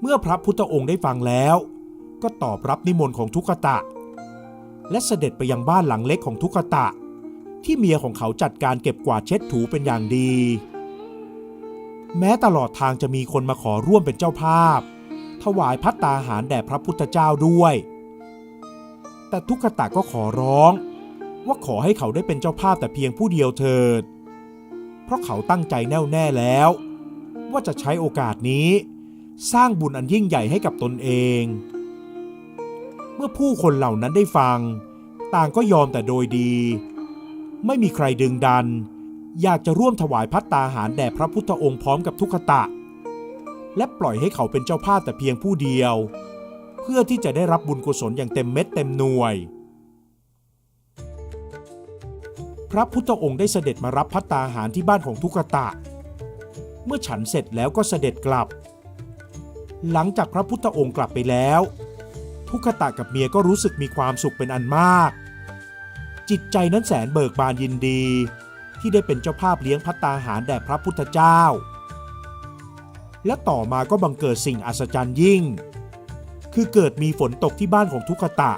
เมื่อพระพุทธองค์ได้ฟังแล้ว ก็ตอบรับนิมนต์ของทุกขตะ และเสด็จไปยังบ้านหลังเล็กของทุกขตะ ที่เมียของเขาจัดการเก็บกวาดเช็ดถูเป็นอย่างดี แม้ตลอดทางจะมีคนมาขอร่วมเป็นเจ้าภาพ ถวายพัตตาหารแด่พระพุทธเจ้าด้วย แต่ทุกขตะก็ขอร้อง ว่าขอให้เขาได้เป็นเจ้าภาพแต่เพียงผู้เดียวเถิด เพราะเขาตั้งใจแน่วแน่แล้ว ว่าจะใช้โอกาสนี้ สร้างบุญอันยิ่งใหญ่ให้กับตนเอง เมื่อผู้คนเหล่านั้นได้ฟัง ต่างก็ยอมแต่โดยดี ไม่มีใครดึงดัน อยากจะร่วมถวายพัตตาหารแด่พระพุทธองค์พร้อมกับทุกขตะ และปล่อยให้เขาเป็นเจ้าภาพแต่เพียงผู้เดียว เพื่อที่จะได้รับบุญกุศลอย่างเต็มเม็ดเต็มหน่วย พระพุทธองค์ได้เสด็จมารับพัตตาหารที่บ้านของทุกขตะ เมื่อฉันเสร็จแล้วก็เสด็จกลับ หลังจากพระพุทธองค์กลับไปแล้ว ทุกขตะกับเมียก็รู้สึกมีความสุขเป็นอันมาก จิตใจนั้นแสนเบิกบานยินดี ที่ได้เป็นเจ้าภาพเลี้ยงพัตตาหารแด่พระพุทธเจ้า และต่อมาก็บังเกิดสิ่งอัศจรรย์ยิ่ง คือเกิดมีฝนตกที่บ้านของทุกขตะ